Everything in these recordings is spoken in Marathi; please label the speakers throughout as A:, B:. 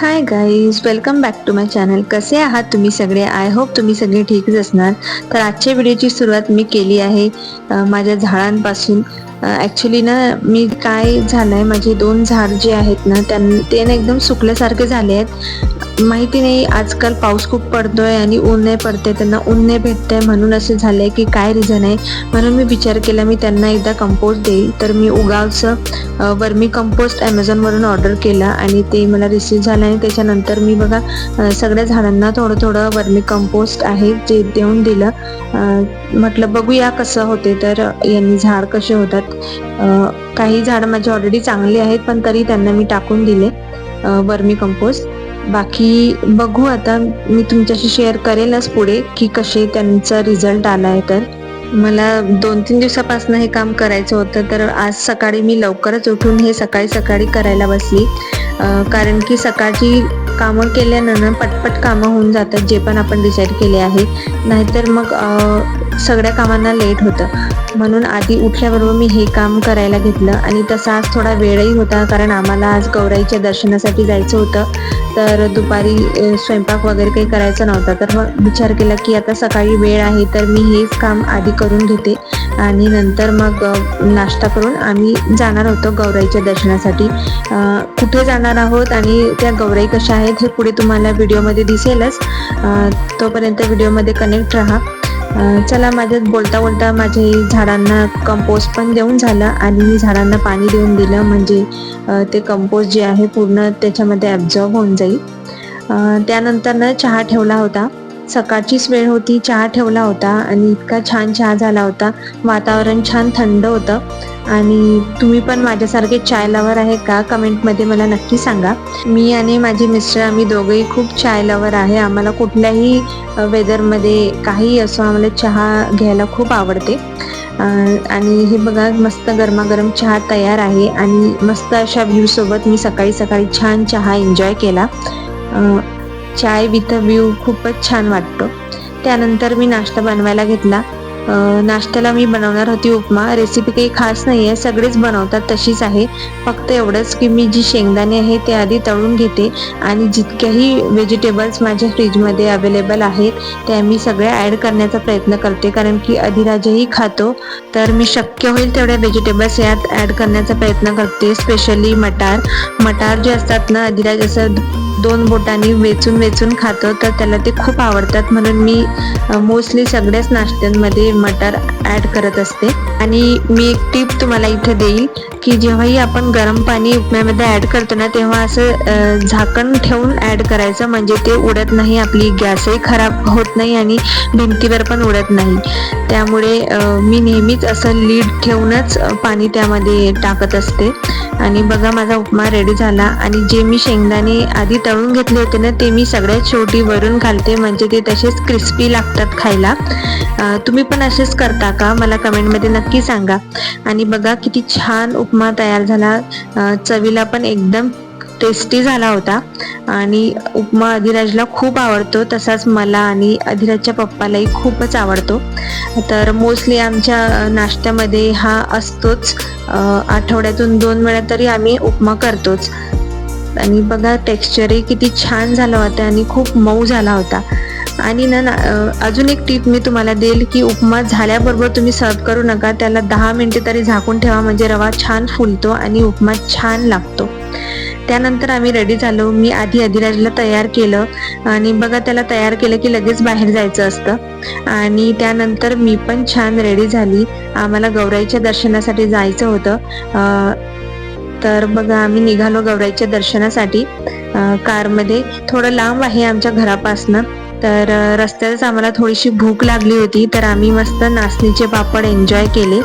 A: Hi guys welcome back to my channel कसे आहात तुम्ही सगळे? आय होप तुम्ही सगळे ठीकच असणार. तर आजच्या व्हिडिओची सुरुवात मी केली आहे माझ्या झाडांपासून. ॲक्च्युली ना मी काय झालं आहे माझे दोन झाड जे आहेत ना त्यां ते ना एकदम सुकल्यासारखे झाले आहेत. माहिती नाही आजकाल पाऊस खूप पडतोय आणि ऊन नाही पडते त्यांना ऊन नाही भेटतंय म्हणून असं झालंय की काय रिझन आहे? म्हणून मी विचार केला मी त्यांना एकदा कंपोस्ट देईल. तर मी उगावचं वर्मी कंपोस्ट ॲमेझॉनवरून ऑर्डर केला आणि ते मला रिसीव्ह झालं आणि त्याच्यानंतर मी बघा सगळ्या झाडांना थोडं थोडं वर्मी कंपोस्ट आहे जे देऊन दिलं. म्हटलं बघूया कसं होते तर यांनी झाड कसे होतात. काही झाडं माझे ऑलरेडी चांगली आहेत पण तरी त्यांना मी टाकून दिले वर्मी कंपोस्ट बाकी बघू आता मी तुमच्याशी शेअर करेलच पुढे की कसे त्यांचा रिझल्ट आला आहे तर. मला दोन तीन दिवसापासून हे काम करायचं होतं तर आज सकाळी मी लवकरच उठून हे सकाळी सकाळी करायला बसली. कारण की सकाळची कामं केल्यानं ना पटपट कामं होऊन जातात जे पण आपण डिसाईड केले आहे. नाहीतर मग सगळ्या कामांना लेट होतं. म्हणून आधी उठल्याबरोबर मी हे काम करायला घेतलं आणि तसा आज थोडा वेळही होता कारण आम्हाला आज गौराईच्या दर्शनासाठी जायचं होतं. तर दुपारी स्वयंपाक वगैरे काही करायचं नव्हता. तर मग विचार केला की आता सकाळी वेळ आहे तर मी हेच काम आधी करून घेते. आणि नंतर मग नाश्ता करून आम्ही जाणार होतो गौराईच्या दर्शनासाठी. कुठे जाणार आहोत आणि त्या गौराई कशा आहेत हे पुढे तुम्हाला व्हिडिओमध्ये दिसेलच. तोपर्यंत व्हिडिओमध्ये कनेक्ट राहा. चला माझ्यात बोलता बोलता माझे झाडांना कंपोस्ट पण देऊन झालं आणि मी झाडांना पाणी देऊन दिलं. म्हणजे ते कंपोस्ट जे आहे पूर्ण त्याच्यामध्ये ॲब्झॉर्ब होऊन जाईल. त्यानंतर ना चहा ठेवला होता. सकाळचीच वेळ होती चहा ठेवला होता आणि इतका छान चहा झाला होता. वातावरण छान थंड होतं. आणि तुम्ही पण माझ्यासारखे चाय लवर आहे का? कमेंटमध्ये मला नक्की सांगा. मी आणि माझे मिस्टर आम्ही दोघंही खूप चाय लवर आहे. आम्हाला कुठल्याही वेदरमध्ये काही असो आम्हाला चहा घ्यायला खूप आवडते. आणि हे बघा मस्त गरमागरम चहा तयार आहे. आणि मस्त अशा व्ह्यू सोबत मी सकाळी सकाळी छान चहा एन्जॉय केला. चाय विथ व्ह्यू खूपच छान वाटतो. त्यानंतर मी नाश्ता बनवायला घेतला. नाश्त्याला मी बनवणार होती उपमा. रेसिपी काही खास नाही आहे सगळेच बनवतात तशीच आहे. फक्त एवढंच की मी जी शेंगदाणे आहे ते आधी तळून घेते आणि जितक्याही व्हेजिटेबल्स माझ्या फ्रीजमध्ये अवेलेबल आहेत त्या मी सगळ्या ॲड करण्याचा प्रयत्न करते. कारण की अधिराजही खातो. तर मी शक्य होईल तेवढ्या व्हेजिटेबल्स यात ॲड करण्याचा प्रयत्न करते. स्पेशली मटार. मटार जे असतात ना अधिराज असं दोन बोटांनी वेचून वेचून खातो तर त्याला ते खूप आवडतात. म्हणून मी मोस्टली सगळ्याच नाश्त्यांमध्ये मटार ॲड करत असते. आणि मी एक टीप तुम्हाला इथे देईल की जेव्हाही आपण गरम पाणी उपम्यामध्ये ॲड करतो ना तेव्हा असं झाकण ठेवून ॲड करायचं म्हणजे ते उडत नाही आपली गॅसही खराब होत नाही आणि भिंतीवर पण उडत नाही. त्यामुळे मी नेहमीच असं लीड ठेवूनच पाणी त्यामध्ये टाकत असते. आणि बघा माझा उपमा रेडी झाला. आणि जे मी शेंगदाणे आधी तळून घेतले होते ना ते मी सगळ्यात शेवटी वरून घालते. म्हणजे ते तसेच क्रिस्पी लागतात खायला. तुम्ही पण असेच करता का? मला कमेंटमध्ये नक्की सांगा. आणि बघा किती छान उपमा तयार झाला. चवीला पण एकदम टेस्टी झाला होता. आणि उपमा अधिराजला खूप आवडतो. तसाच मला आणि अधिराजच्या पप्पालाही खूपच आवडतो. तर मोस्टली आमच्या नाश्त्यामध्ये हा असतोच. आठवड्यातून दोन वेळा तरी आम्ही उपमा करतोच. आणि बघा टेक्स्चरही किती छान झालं होतं आणि खूप मऊ झाला होता. आणि ना ना अजून एक टीप मी तुम्हाला देईल की उपमा झाल्याबरोबर तुम्ही सर्व करू नका. त्याला दहा मिनटं तरी झाकून ठेवा म्हणजे रवा छान फुलतो आणि उपमा छान लागतो. त्यानंतर आम्ही रेडी झालो. मी आधी अधिराजला तयार केलं आणि बघा त्याला तयार केलं की लगेच बाहेर जायचं असतं. आणि त्यानंतर मी पण छान रेडी झाली. आम्हाला गौराईच्या दर्शनासाठी जायचं होतं. तर बघा आम्ही निघालो गौराईच्या दर्शनासाठी. कारमध्ये. थोडं लांब आहे आमच्या घरापासनं. तर रस्त्यातच आम्हाला थोडीशी भूक लागली होती. तर आम्ही मस्त नाचणीचे पापड एन्जॉय केले.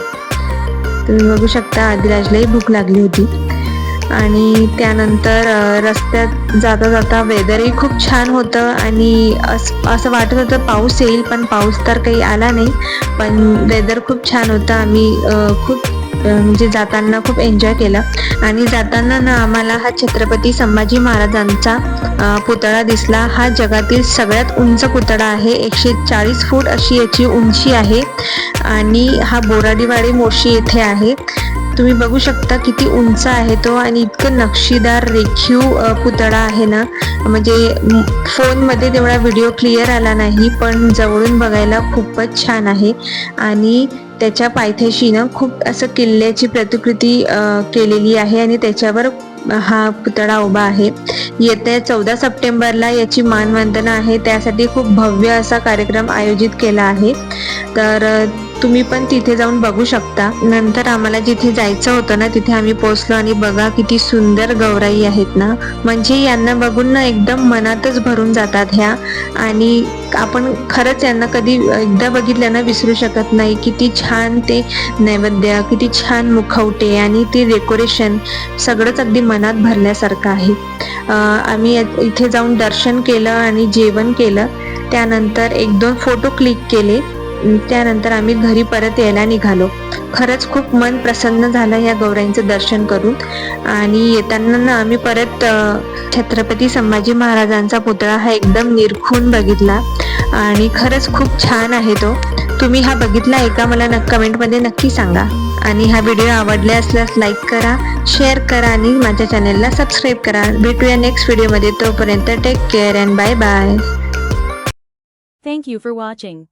A: तुम्ही बघू शकता आदिराजलाही भूक लागली होती. आणि त्यानंतर रस्त्यात जाता जाता वेदरही खूप छान होतं. आणि असं वाटत होतं पाऊस येईल पण पाऊस तर काही आला नाही. पण वेदर खूप छान होतं. आम्ही खूप म्हणजे जाताना खूप एन्जॉय केलं. आणि जाताना ना आम्हाला हा छत्रपती संभाजी महाराजांचा पुतळा दिसला. हा जगातील सगळ्यात उंच पुतळा आहे. एकशे चाळीस फूट अशी याची उंची आहे. आणि हा बोराडीवाडी मोशी येथे आहे. तुम्ही बघू शकता किती उंच आहे तो आणि इतकं नक्षीदार रेखीव पुतळा आहे ना. म्हणजे फोनमध्ये तेवढा व्हिडिओ क्लिअर आला नाही पण जवळून बघायला खूपच छान आहे. आणि त्याच्या पायथ्याशी ना खूप असं किल्ल्याची प्रतिकृती केलेली आहे आणि त्याच्यावर हा पुतळा उभा आहे. येत्या चौदा सप्टेंबरला याची मानवंदना आहे. त्यासाठी खूप भव्य असा कार्यक्रम आयोजित केला आहे. तर तुम्ही पण तिथे जाऊन बघू शकता. नंतर आम्हाला जिथे जायचं होतं ना तिथे आम्ही पोहोचलो आणि बघा किती सुंदर गौराई आहेत ना. म्हणजे यांना बघून ना एकदम मनातच भरून जातात ह्या. आणि आपण खरंच यांना कधी एकदा बघितलं ना विसरू शकत नाही. किती छान ते नैवेद्य किती छान मुखवटे आणि ते डेकोरेशन सगळंच अगदी मनात भरल्यासारखं आहे. आम्ही इथे जाऊन दर्शन केलं आणि जेवण केलं. त्यानंतर एक दोन फोटो क्लिक केले. त्यानंतर आम्ही घरी परत यायला निघालो. खरंच खूप मन प्रसन्न झालं या गौराईंचं दर्शन करून. आणि येताना ना आम्ही परत छत्रपती संभाजी महाराजांचा पुतळा हा एकदम निरखून बघितला. आणि खरंच खूप छान आहे तो. तुम्ही हा बघितला आहे का? मला न कमेंटमध्ये नक्की सांगा. आणि हा व्हिडिओ आवडला असल्यास लाईक करा शेअर करा आणि माझ्या चॅनेलला सबस्क्राईब करा. भेटूया नेक्स्ट व्हिडिओमध्ये. तोपर्यंत take care and bye bye
B: thank you for watching.